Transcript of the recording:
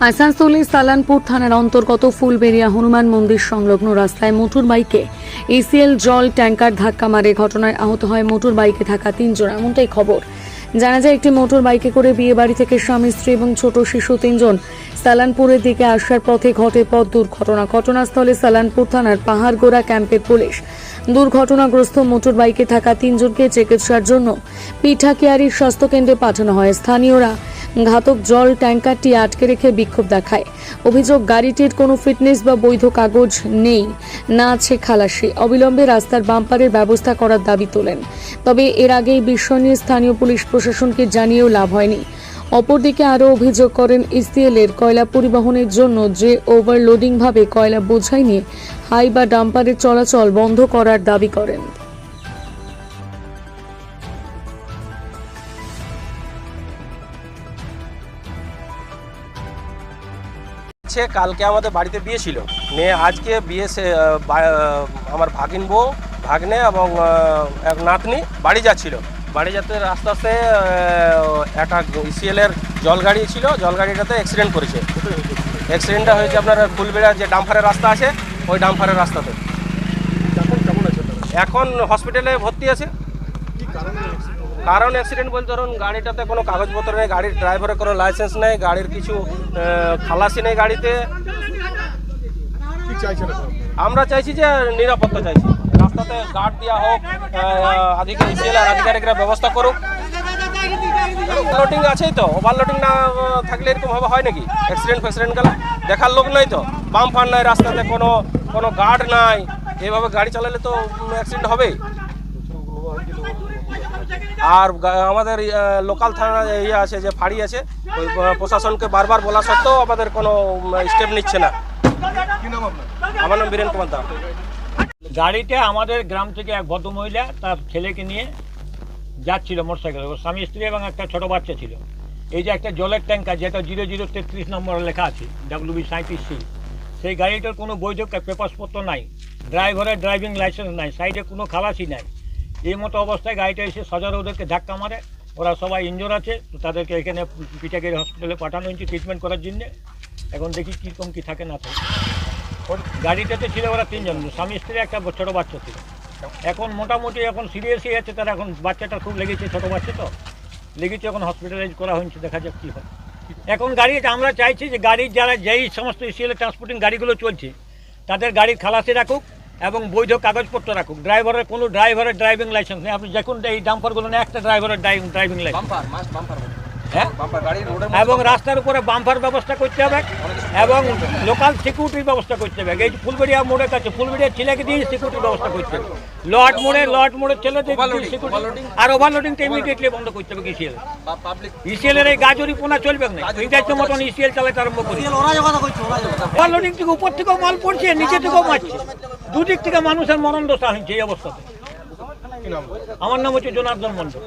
আসানসোলের সালানপুর থানার অন্তর্গত ফুলবেড়িয়া হনুমান মন্দির সংলগ্ন রাস্তায় মোটর বাইকে এসিএল জল ট্যাঙ্কার ধাক্কা মারে ঘটনায় আহত হয় মোটর বাইকে থাকা তিনজন, এমনটাই খবর। জানা যায়, একটি মোটর বাইকে করে বিয়ে বাড়ি থেকে স্বামী, স্ত্রী এবং ছোট শিশু তিনজন সালানপুরের দিকে আসার পথে ঘটে পথ দুর্ঘটনা। ঘটনাস্থলে সালানপুর থানার পাহাড়গোড়া ক্যাম্পের পুলিশ দুর্ঘটনাগ্রস্ত মোটর বাইকে থাকা তিনজনকে চিকিৎসার জন্য পিঠাকিয়ারির স্বাস্থ্যকেন্দ্রে পাঠানো হয়। স্থানীয়রা ঘাতক জল ট্যাঙ্কারটি আটকে রেখে বিক্ষোভ দেখায়। অভিযোগ, গাড়িটির কোনো ফিটনেস বা বৈধ কাগজ নেই। না আছে খালাসি। অবিলম্বে রাস্তার বাম্পারের ব্যবস্থা করার দাবি তোলেন। তবে এর আগে এই বিষয় নিয়ে স্থানীয় পুলিশ প্রশাসনকে জানিয়েও লাভ হয়নি। অপরদিকে আরও অভিযোগ করেন ইসিএল এর কয়লা পরিবহনের জন্য যে ওভারলোডিংভাবে কয়লা বোঝাই নিয়ে হাই বা ডাম্পারের চলাচল বন্ধ করার দাবি করেন। হচ্ছে কালকে আমাদের বাড়িতে বিয়ে ছিল। মেয়ে আজকে বিয়ে সে আমার ভাগিন বউ ভাগ্নে এবং এক নাতনি বাড়ি যাচ্ছিল। বাড়ি যেতে রাস্তা আস্তে একটা ইসিএলের জল গাড়ি ছিল। জল গাড়িটাতে অ্যাক্সিডেন্ট করেছে অ্যাক্সিডেন্টটা হয়েছে আপনার ফুলবেড়া যে ডাম্পারের রাস্তা আছে ওই ডাম্পারের রাস্তাতে। এখন হসপিটালে ভর্তি আছে। কারণ অ্যাক্সিডেন্ট বলতে ধরুন, গাড়িটাতে কোনো কাগজপত্র নেই, গাড়ির ড্রাইভারের কোনো লাইসেন্স নেই, গাড়ির কিছু খালাসি নেই গাড়িতে। আমরা চাইছি যে নিরাপত্তা চাইছি। রাস্তাতে গার্ড দেওয়া হোক আধিকারিক আধিকারিকরা ব্যবস্থা করুক। ওভারলোডিং আছেই তো ওভারলোডিং না থাকলে এরকম হবে, হয় নাকি? অ্যাক্সিডেন্ট ফ্যাক্সিডেন্ট গেলে দেখার লোক নাই তো বাম্পার নাই রাস্তাতে কোনো কোনো গার্ড নাই। এভাবে গাড়ি চালালে তো অ্যাক্সিডেন্ট হবেই। আর আমাদের লোকাল থানা ইয়ে আছে যে ফাঁড়ি আছে ওই প্রশাসনকে বারবার বলা সত্ত্বেও আমাদের কোনো স্টেপ নিচ্ছে না। কি নাম আপনার? আমার নাম বীরেন কুমার দাস। গাড়িতে আমাদের গ্রাম থেকে এক ভদ্রমহিলা তার ছেলেকে নিয়ে যাচ্ছিল মোটরসাইকেলে। ওর স্বামী স্ত্রী এবং একটা ছোট বাচ্চা ছিল। এই যে একটা জলের ট্যাঙ্কার যেটা জিরো জিরো তেত্রিশ নম্বর লেখা আছে ডাব্লিউ বি সাঁত্রিশ সি সেই গাড়িটার কোনো বৈধ পেপারসপত্র নাই। ড্রাইভারের ড্রাইভিং লাইসেন্স নাই সাইডে কোনো খালাসি নাই। এই মতো অবস্থায় গাড়িটা এসে সজার ওদেরকে ধাক্কা মারে। ওরা সবাই ইঞ্জোর আছে, তো তাদেরকে এখানে পিটাগেরি হসপিটালে পাঠানো হয়েছে ট্রিটমেন্ট করার জন্য। এখন দেখি কীরকম কী থাকে, না থাকে। ওর গাড়িটাতে ছিল ওরা তিনজন, স্বামী স্ত্রী একটা ছোটো বাচ্চা ছিল। এখন মোটামুটি এখন সিরিয়াসই আছে, তারা এখন বাচ্চাটা খুব লেগেছে, ছোটো বাচ্চা তো। লেগেছে এখন হসপিটালাইজ করা হয়েছে, দেখা যাক কী হয়। এখন গাড়ি আমরা চাইছি যে গাড়ির যারা যেই সমস্ত এসিএল ট্রান্সপোর্টিং গাড়িগুলো চলছে, তাদের গাড়ির খালাসি রাখুক। এবং বৈধ কাগজপত্র রাখুক। ড্রাইভারের কোনো ড্রাইভারের ড্রাইভিং লাইসেন্স নেই। আপনি দেখুন এই ডাম্পারগুলো নেই একটা ড্রাইভারের ড্রাইভিং ড্রাইভিং লাইসেন্স। হ্যাঁ? এবং রাস্তার উপরে বাম্পার ব্যবস্থা করতে হবে এবং লোকাল সিকিউরিটির ব্যবস্থা করতে হবে। এই ফুলবেড়িয়া মোড়ের কাছে ফুলবেড়িয়া ছেলেকে দিয়ে সিকিউরিটির ব্যবস্থা করতে হবে। লট মোড়ে লট মোড়ের ছেলে সিকিউরিটি আর ওভারলোডিংটা ইমিডিয়েটলি বন্ধ করতে হবে ইসিএল ইসিএলের এই গাজরি পোনা চলবে না? মতন ইসিএল চালাতে আরম্ভ করি। ওভারলোডিং থেকে উপর থেকেও মাল পড়ছে নিচে থেকেও মারছে। দুদিক থেকে মানুষের মরণ দশা হয়েছে এই অবস্থাতে। আমার নাম হচ্ছে জনার্দন মন্ডল